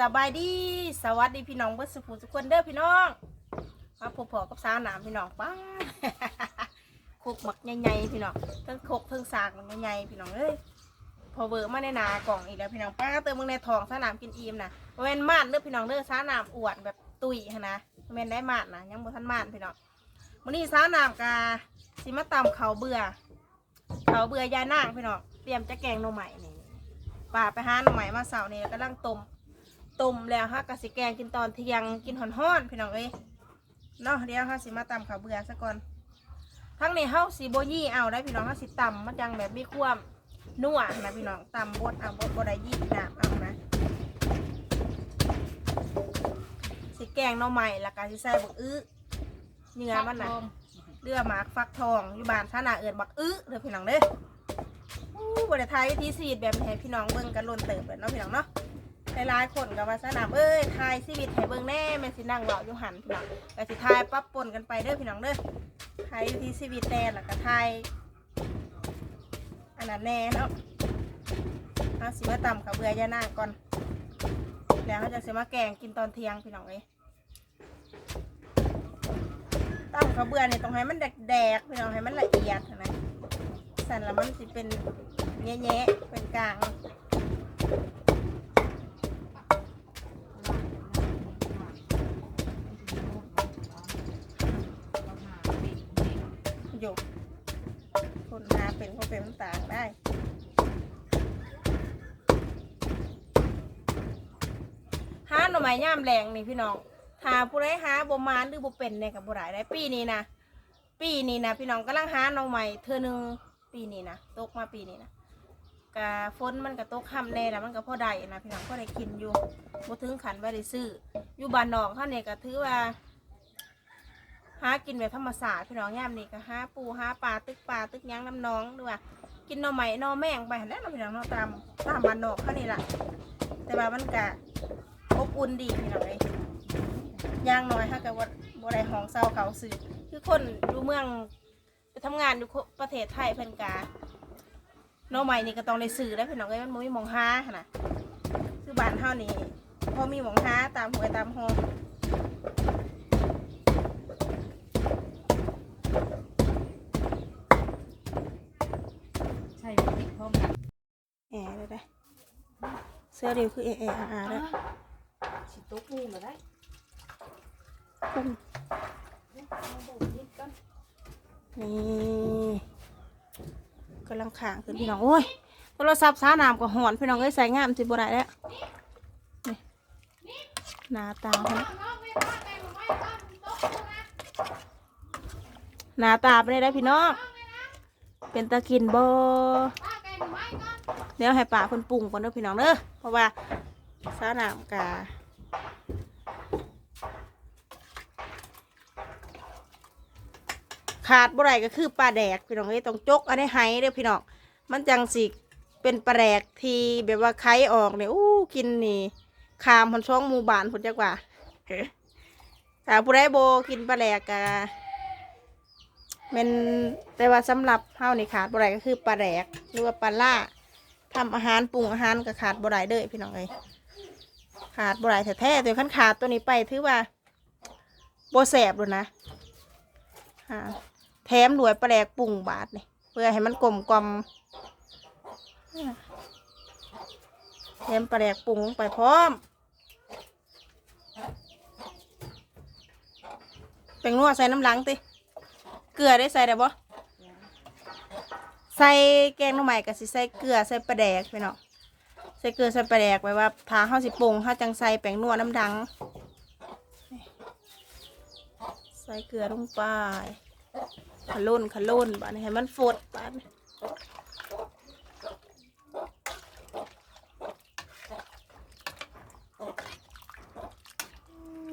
สบายดีสวัสดีพี่น้องเบิร์ดสุขุทุกคนเด้อพี่น้องมาพบพอกับสาวหนามพี่น้องป้าโคกหมักใหญ่ๆพี่น้องทั้งโคกทั้งสากมันใหญ่ๆพี่น้องเอ้ยพอเบอร์มาในนากล่องอีกแล้วพี่น้องป้าเติมมึงในทองสาวหนามกินอิ่มนะบ่แมนมานเด้อพี่น้องเด้อสาวหนามอวดแบบตุยหั้นะบ่แมนได้มานนะยังบ่ทันมานพี่น้องมื้อนี้สาวหนามกาสิมาตำเขาเบื่อเขาเบื่อยายนางพี่น้องเตรียมจะแกงหน่อใหม่นี่ป้าไปหาหน่อใหม่มาเสาร์นี่กำลังต้ม ต้มแล้วฮะกะสิแกงกินตอนเที่ยงกินห่อนๆพี่น้องเอ้ยเนาะเดี๋ยวเฮาสิมาตำข้าวเบื่อซะก่อนทั้งนี้เฮาสิบ่ยี่เอาได้พี่น้องเฮาสิตำมันจังแบบมีความนัวนะพี่น้องตำบดเอาบดบ่ได้ยี่น้ำเอานะสิแกงหน่อใหม่แล้วก็สิใส่บักอื้อเนื้อมันน่ะเลือหมากฟักทองอยู่บ้านท่านาเอิ้นบักอื้อเด้อพี่น้องเด้ออู้บ่ได้ทายวิธีสีดแบบนี้ให้พี่น้องเบิ่งกันล้นเติบเลยเนาะพี่น้องเนาะ หลายๆคนกับว่าสนามเอ้ยทายชีวิตให้เบิ่งแน่แม่สินั่งเบาอยู่หันพี่น้องก็สิทายปั๊บปนกันไปเด้อพี่น้องเด้อทายที่ชีวิตแน่แล้วก็ทายอันนั้นแน่เนาะเอาสิมาตำกับเบื่อย่านั่งก่อน แล้วเขาจะสิมาแกงกินตอนเที่ยงพี่น้องเอ้ยตำกับเบื่อเนี่ยต้องให้มันแดกๆพี่น้องให้มันละเอียดนะสั่นแล้วมันสิเป็นแง่ๆเป็นกลาง ยู่คนหาเป็นเขาเป็นต่างได้หาหน่อไม้ย่ามแรงนี่พี่น้องหาผู้ใดหาบ่มานหรือบ่เป็นเนี่ยกับบ่ได้ได้ปีนี้นะปีนี้นะพี่น้องกำลังหาหน่อไม้เธอหนึ่งปีนี้นะตกมาปีนี้นะกะฝนมันก็ตกค่ำแน่แล้วมันก็พอได้นะพี่น้องพอได้กินอยู่บ่ถึงขันว่าได้ซื้ออยู่บ้านนอกเขาเนี่ยก็ถือว่า หากินแบบธรรมศาสตร์พี่น้องย่ามนี่ก็หาปูหาปลาตึกปลาตึกยังน้ำน้องด้วยว่ากินหน่อไม้หน่อแมงไปหั่นแหล้วเนาะพี่น้องเนาะตามตามบ้านนอกเขานี่ล่ะแต่ว่ามันก็อบอุ่นดีพี่น้องเลยย่างน้อยถ้ากับว่าบริหองเศร้าเขาสื่อคือคนอยู่เมืองไปทำงานอยู่ประเทศไทยเพิ่นกาน่อไม้นี่ก็ต้องในสื่อแล้วพี่น้องเอ้ยมันบ่มีหมองหาหั่นนะคือบ้านเฮานี่พอมีหมองหาตามหวยตามหอช่ติดพร้อมกัน แอร์เลยได้เสื้อเดียวคือแอร์แอร์อาร์ได้สิโต๊ะปูมาได้ปุ้มมาดูนิดก่อนนี่กำลังขางขึ้นพี่น้องโอ้ยโทรศัพท์สาน้ำก็หอนพี่น้องเอ้ยใส่งามสิบ่ได้แล้วนี่หน้าตาเพิ่นหน้าตาเป็นได้พี่น้องเป็นตะกินบ่เดี๋ยวให้ป่าเพิ่นปรุงก่อนเด้อพี่น้องเด้อ เพราะว่าสาน้ำกาขาดบ่ได้ก็คือปลาแดกพี่น้องเอ้ต้องจกอันนี้ไห้เด้อพี่น้องมันจังสิเป็นปลาแดกทีแบบว่าไข่ออกเนี่ยอู้กินนี่คามพนช่องมูบานพุ่นจักว่าเฮ้แต่ผู้ใดโบกินปลาแดกกะเป็นแต่ว่าสำหรับเฮานี่ขาดบ่ได้ก็คือปลาแดกหรือว่าปลาล่า ทำอาหารปรุงอาหารก็ขาดบ่ได้เด้อพี่น้องเอ้ยขาดบ่ได้แท้ๆแต่ขั้นขาดตัวนี้ไปถือว่าบ่แสบเลยนะแถมหลวยปลาแดกปรุงบาทนี่เพื่อให้มันกลมกลมแถมปลาแดกปรุงไปพร้อมเป็นนัวใส่น้ำหลังติเกลือได้ใส่ได้บ่ ส่แกงหน่อไม้ก็สิใส่เกลือใส่ปลาแดกไปเนาะใส่เกลือใส่ปลาแดกไว้ว่าทาเฮาสิปรุงเฮาจังใส่แป้งนัวน้ำดัง ใส่เกลือลงไปขลุ่นขลุ่นบานให้มันฟดบาน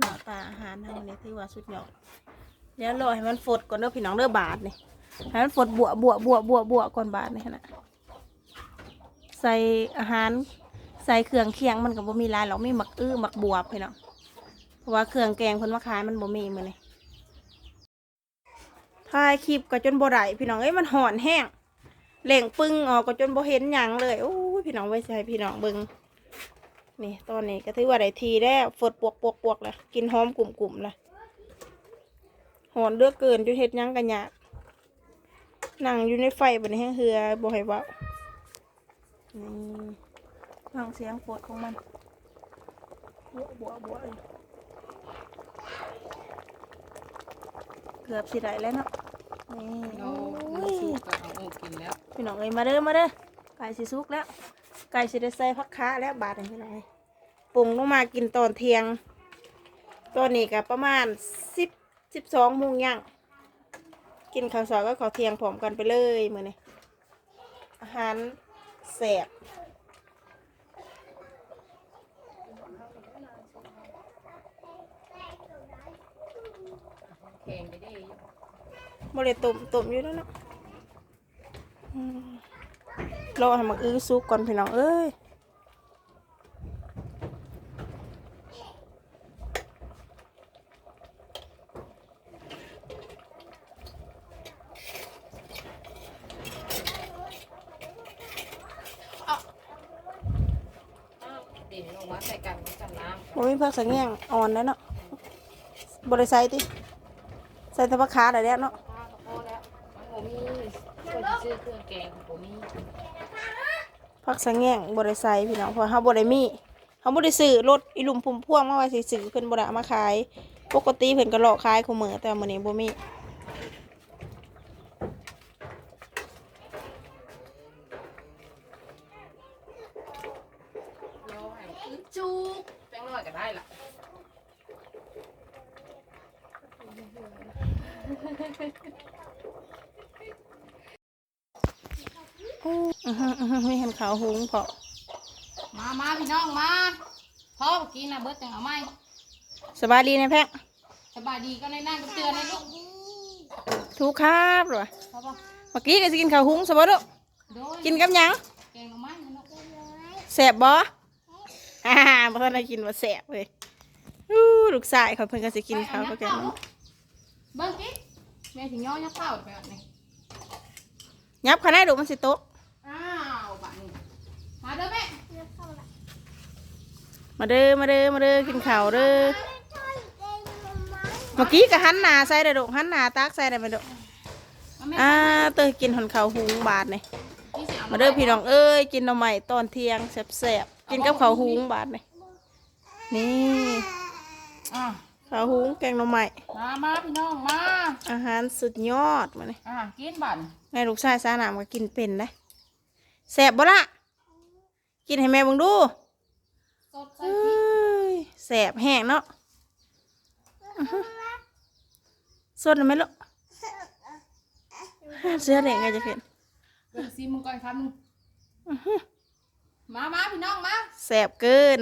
หน้าตาอาหารทางนี้ถือว่าสุดยอดเดี๋ยวรอให้มันฟดก่อนเด้อพี่น้องเด้อบาทนี่ ให้มันฟดบวบวบวบวบวก่อนบาทนี่นะใส่อาหารใส่เครื่องเคียงมันก็บ่มีลายหรอกมีหมักอื้อหมักบวบพี่น้องเพราะว่าเครื่องแกงเพิ่นมาขายมันบ่มีมื้อนี้ถ่ายคลิปก็จนบ่ได้พี่น้องเอ้ยมันห่อนแห้งเหล่งปึ้งออกก็จนบ่เห็นหยังเลยโอ้ยพี่น้องไว้ใส่พี่น้องเบิ่งนี่ตอนนี้ก็ถือว่าได้ทีแล้วฝดปวกปวกปวกเลยกินหอมกลุ่มกลุ่มๆเลยหอนเลือกเกินจุเฮ็ดยังกันยาก นั่งอยู่ในไฟบนแห้งเหือบ่ให้เว้านี่ฟังเสียงปวดของมันบัวบัวบัวเลยเกือบสิได้แล้วเนาะนี่เราโอ้เนื้อสุยกก็เอาออกกินแล้วพี่น้องเอ้ยมาเด้อมาเด้อไก่สิสุกแล้ว ไก่สิได้ใส่ผักค้าแล้วบาทหนึงพี่น้องเอ้ยปรุงลงมากินตอนเที่ยงตอนนี้ก็ประมาณสิบสิบสองโมงย่าง กินข้าวเช้าก็ข้าวเที่ยงพร้อมกันไปเลยมื้อนี้อาหารแสบแข็งไปได้บ่ได้ต้มต้มอยู่แล้วเนาะรอให้มันอื้อสุกก่อนพี่น้องเอ้ย เดี๋ยวลงมา ใส่กันกันน้ำบ่มีผักสังแงงอ่อนแล้วเนาะบ่ได้ใส่ติใส่แต่ผักค้าได้แล้วเนาะข้าวก็พอแล้วมันบ่มีก็จะซื้อเครื่องแกงบ่มีผักสังแงงบ่ได้ใส่พี่น้องเพราะเฮาบ่ได้มีเฮาบ่ได้ซื้อรถอีหลุมพุ่มพวงมาไว้สิซื้อเพิ่นบ่ได้เอามาขาย ปกติเพิ่นก็เลาะขายคู่มื้อแต่มื้อนี้บ่มี รอให้อึดจุกแป้งน้ อยก็ได้ล่ะอื้อหืออื้อหือมีเห็นขาวหุงเพาะมามาพี่น้องมาพ่อเมื่อกี้นะเบิร์ดจังเอาไหมสบายดีนะแพะสบายดีก็ในนั่งก็เตือนในลูกถูกครับหรอพ่อป่ะเมื่อกี้ก็สิกินข้าวหุงซะบ่ลูกโดยกินกับหยังแกงหน่อไม้นะลูกแสบบ่ อ่าบ่ทันได้กินว่าแสบเว้ยอู้ลูกชายเขาเพิ่นก็สิกินข้าวก็แกงเบิ้งกิ๊กแม่ถึงย่อยักข้าวไปแบบนี้ยับขนาดลูกมันสิตกอ้าวบ้านนี้มาเด้อแม่มาเด้อมาเด้อมาเด้อกินข้าวเด้อเมื่อกี้ก็หันหน้าใส่ได้ดอกหันหน้าตักใส่ได้ไหมดอกมาแม่อ่าเตยกินหอนข้าวหุงบาทนี่พี่สิเอมาเด้อพี่น้องเอ้ยกินหน่อไม้ตอนเที่ยงแซ่บๆ กินกับข้าวหุงบาทนี่นี่อะข้าวหุงแกงหน่อไม้มามาพี่น้องมาอาหารสุดยอดมานี่อะกินบั่นแม่ลูกชายสาหนามก็กินเป็นได้แซ่บบ่ละกินให้แม่เบิ่งดูสดใส่เอ้พริกยแซ่บแห้งเนาะอื้อหือสดไหมลูกเสื้อแดงไงจะเห็นเบิ่งซีมึงก่อนครับมึง มามาพี่น้องมาแซ่บเกิน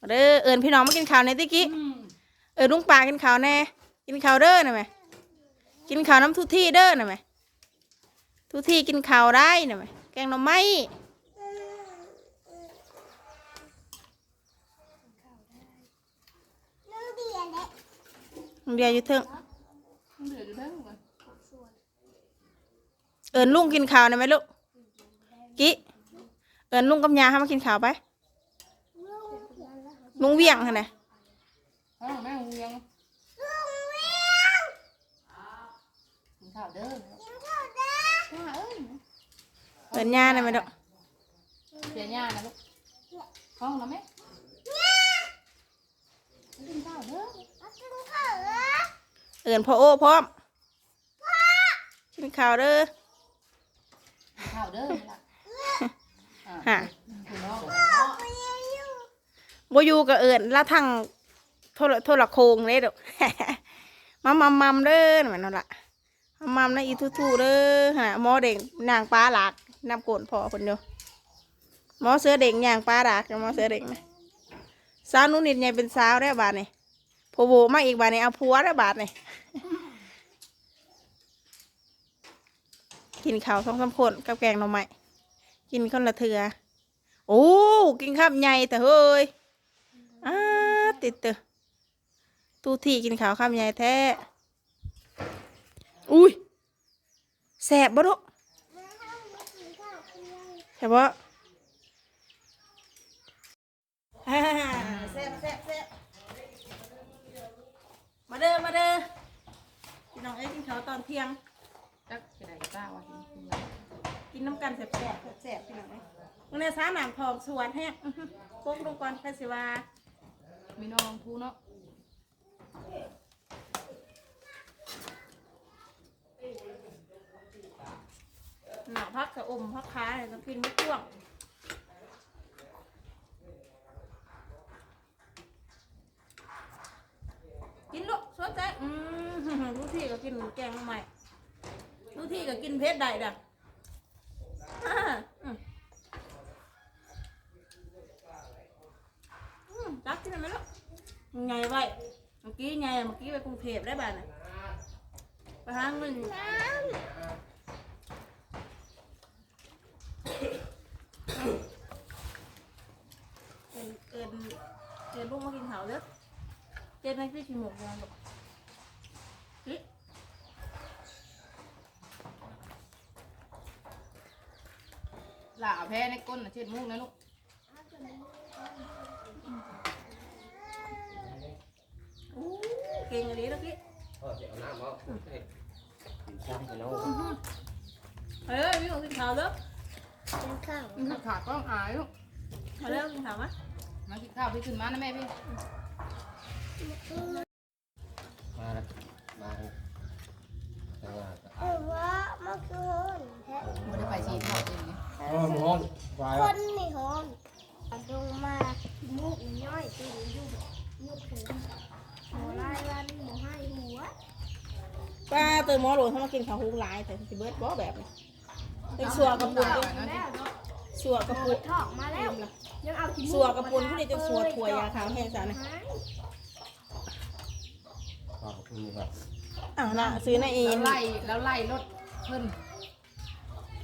มาเด้อเอิญพี่น้องมากินข้าวในติกี้อืมเอิญลุงปลากินข้าวแน่กินข้าวเด้อน่ะไหมกินข้าวน้ำทุที่เด้อน่ะไหมทุที่กินข้าวได้น่ะไหมแกงหน่อไม้น้องเดียวอยู่เทิงมึงเดือดอยู่เด้อมึงก่อนเอิญลุงกินข้าวนะไหมลูกกิ เอิญลุงกับยาให้มากินข้าวไป ลุงเวียงค่ะนะเอาแม่งเลี้ยงกินข้าวเด้อข้าวเอ้ยเอิญยานะไหมลูกเสียหญ้านะลูกห้องนะแม่กินข้าวเด้อเอิญพ่อโอ้พร้อมกินข้าวเด้อกินข้าวเด้อนี่ล่ะอะ ฮะบอยู่กับเอิญละทั้งโทรโทรโคงเลยดอกมามัมมัมเด้อเหมือนนั่นละมัมมัมนะอีทูทูเด้อฮะหมอเด็กนางปลาหลากนำโกนพอคนเดียวหมอเสือเด็กย่างปลาหลากหมอเสือเด็กนะสาวนุ่นนิดใหญ่เป็นสาวได้บาทนี่พอโบมาอีกบาทนี่เอาผัวได้บาทนี่กินข้าวสองสามคนกับแกงหน่อไม้ กินคนละเถือโอ้กินข้าวใหญ่แต่เฮ้ยอ้าติดเตอตูทีกินข้าวข้าวใหญ่แท้อุ้ยแสบบ่ลูกแสบบ่แซ่บแซ่บแซ่บมาเด้อมาเด้อพี่น้องเอ้ยกินข้าวตอนเที่ยงจักจะได้ป้าวะ นกินกินน้ำกันแซ่บแซ่บแซ่บพี่น้องเอ้ยมื่อนี้สาหนามทองสวนแฮะอื้อหือโป๊กลงก่อนแค่สิว่ามีน้องผู้เนาะหนาพักกับอมพักค้าเนี่ยต้องกินไม่ท่วงกินลูกสนใจอืมรู้ที่ก็กินแกงมาใหม่รู้ที่ก็กินเพชรได้ดัก อ่าอืมอืมจักกินไหมลูกไงไว้เมื่อกี้ไงเมื่อกี้ไปกรุงเทพได้บ้านน่ะไปหาเงินเอินเอินเอินลูกมากินข้าวเด้อเจ๊ไม่ได้กินหมกยังหรอก หล่าแพ้ในก้นนะเช่นมุกนะลูกอู้เก่งอะไรแล้วกี้พ่อจะเอาน้ำมาให้กินซ้ำไปแล้วเฮ้ยพี่หนูกินข้าวเด้อมันขาดต้องอายลูกมาเด้อกินข้าวมะมากินข้าวพี่ขึ้นมานะแม่พี่ มาแล้วมาแต่ว่าก็ เออว่ามันคือฮอนแท้ ไม่ได้ไปชีทอดเอง เออหมอนไป คนนี่ฮอนลงมามุกย่อยตียุ่งยุบถึงหัวลายวันหมูให้หัว ป้าเติมหมอหลวงเขามากินข้าวหุงหลายแต่สิเบิร์ดบ่แบบนี้เป็นสัวกระปุนดิแล้วเนาะสัวกระปุนถอกมาแล้วยังเอาขี้มูสัวกระปุนผู้ใดจะสัวถั่วยาขาวแห้งจ้ะนะขอบคุณครับอ้าวน่ะซื้อในเอแล้วงไล่แล้วไล่รถเพิ่น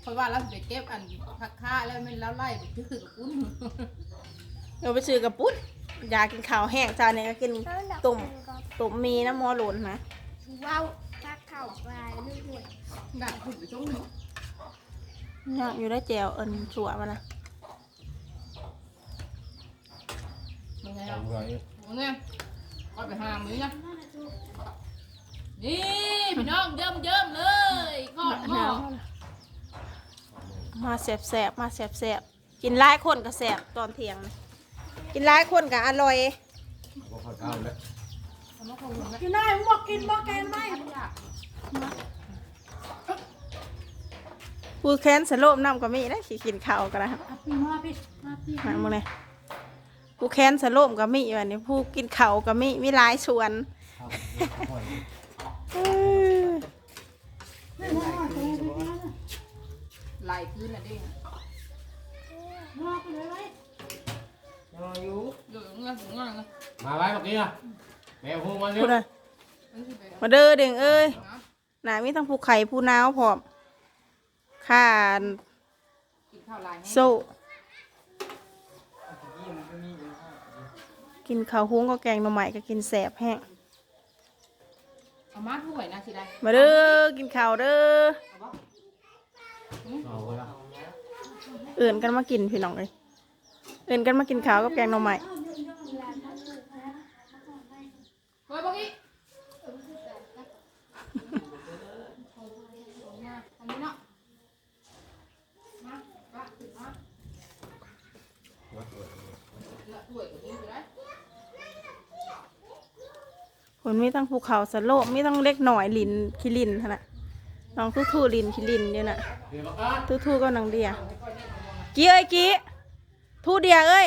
เพราะว่าเราไปเก็บอันผักค่าแล้วมันแล้วไล่ไปคือกับปุ้นเดี๋ยวไปซื้อกระปุ้นยากินข้าวแห้งจ้าเนี่ยก็กินตุ่มตุ่มมีน้ำหมอหลวนนะว้าว ตักเข้าไปนึ่งหัวด่าขุดไปช่วงหนึงอยากอยู่ได้แจวเอินสัวมานะยังไงทำอะไรเอาเงี้ยก็ไปหามือนะนี่พี่น้องเยิ้มเยิ้มๆเลยกอดหม้อมาแสบแสบๆมาแสบแสบๆกินหลายคนก็แสบตอนเที่ยงนะกินหลายคนก็อร่อย ก็ค่อยเข้าแล้วทำมาของหุ่นไหมกินได้บอกกินบอกแกงได้ ผู้แค้นสโลมน้ำก็มีนะขี่กินข้าวกันนะครับพี่มาพี่มาพี่มาโมเลยผู้แค้นสโลมก็มีวันนี้ผู้กินข้าวก็มีมีหลายส่วนค่อยเออไหลคืนน่ะดิอยู่เดี๋ยวเงี้ยเงี้ยเงี้ยมาไว้เมื่อกี้อะแมวพูมาเร็วพูดเลยมันสิไปมาเด้อเด้งเอ้ยนะหนามีทั้งผู้ไข่ผู้นาวพร้อม ข้ากินข้าวลายให้โซ่กินข้าวหุ้งก็แกงหน่อไม้ก็กินแสบแห้งเอามาถ้วยนะสิได้มาเด้อกินข้าวเด้อเอาไปละเอื่นกันมากินพี่น้องเลยเอื่นกันมากินข้าวกับแกงหน่อไม้เฮ้ยพวกนี้อันนี้เนาะมาป้ามาละถ้วยกับนี้อยู่ได้ ผลมีทั้งภูเขาสโลมมีทั้งเล็กหน่อยลินคิลินนาดน้องทูทูลินคิลินเดียวน่ะทูทูก็นางเดียกี้เอ้ยกี้ทูเดียเอ้ย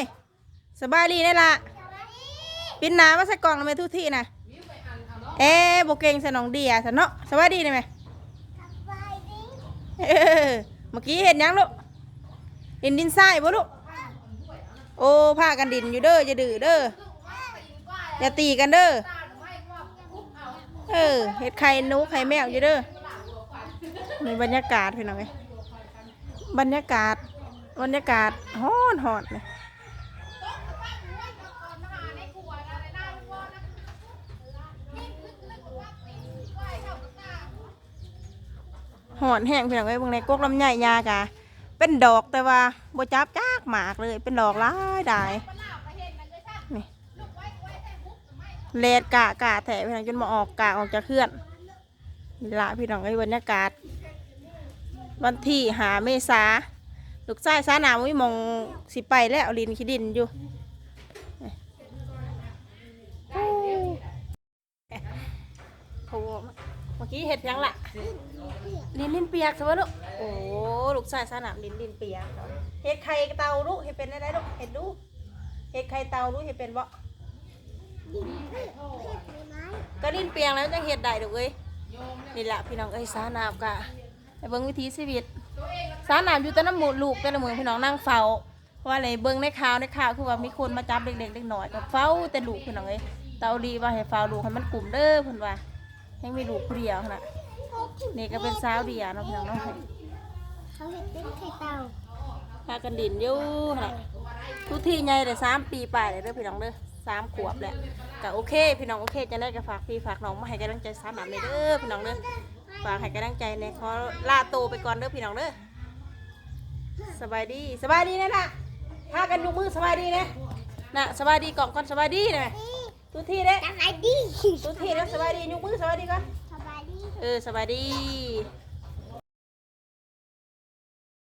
สบายดีนี่ละปินหนามาใส่กล่องแล้วไหมทูที่นะเอ๊โบเกงสนองเดียสะเนาะสบายดีได้ไหมเออเมื่อกี้เห็นยังลูกดินดินทรายบ่ลูกโอ้พากันดินอยู่เด้ออย่าดื้อเด้ออย่าตีกันเด้อ เออเห็ดไข่หนูไข่แมวอยู่เด้อในบรรยากาศพี่น้องไงบรรยากาศบรรยากาศฮ้อนหอนเลยหอนแห้งพี่น้องไอ้ยบางในกกลำไยยากะเป็นดอกแต่ว่าบจับจากหมากเลยเป็นดอกหลายได้ ปลาไปเห็นมัน นี่ เลดกะกะแถพี่น้องจนมาออกกะออกจากเคลื่อนนี่ละพี่น้องไอ้บรรยากาศ วันที่หาเมษาลูกชายสาหนามวิมองสิไปแล้วลินขี้ดินอยู่โอ้โหเมื่อกี้เห็ดยังล่ะลินลินเปียกใช่ไหมลูกโอ้ลูกชายสนามลินลินเปียกเห็ดไข่เตาลูกเห็ดเป็นได้ลูกเห็ดดูเห็ดไข่เตาลูกเห็ดเป็นบ่ ดินเฮ้ยเฮ็ดไม่ไหมก็ลินเปียงแล้วจะเห็ดได้ลูกเอ้ยนี่แหละพี่น้องเอ้ยสนามกะไปเบิ่งวิถีชีวิตสนามอยู่แต่น้ำหมูลูกแต่ละมือพี่น้องนั่งเฝ้าเพราะว่าอะไรเบิ่งในข่าวในข่าวคือว่ามีคนมาจับเด็กๆเล็กน้อยกับเฝ้าแต่ลูกพี่น้องเอ้ยเตาดีว่าให้เฝ้าลูกให้มันกลุ่มเด้อเพิ่นว่ายังมีลูกผู้เดียวขนาดนี่ก็เป็นสาวเดียวเนาะพี่น้องเนาะเขาเห็ดเป็นไข่เต่าพากันดินอยู่น่ะทุกที่ใหญ่เลยสามปีไปเลยเด้อพี่น้องเด้อ สามขวบแหละก็โอเค พี่น้องโอเคจะได้ก็ฝากพี่ฝากน้องมาให้กำลังใจสามหนามเลยเด้อพี่น้องเด้อฝากให้กำลังใจในขอลาโตวไปก่อนเด้อพี่น้องเด้อสบายดีสบายดีนะน่ะพากันยกมือสบายดีนะน่ะสบายดีก่อนก่อนสบายดีนะทุกที่เด้สบายดีทุกที่เด้อสบายดียกมือสบายดีก่อนสบายดีเออสบายดีส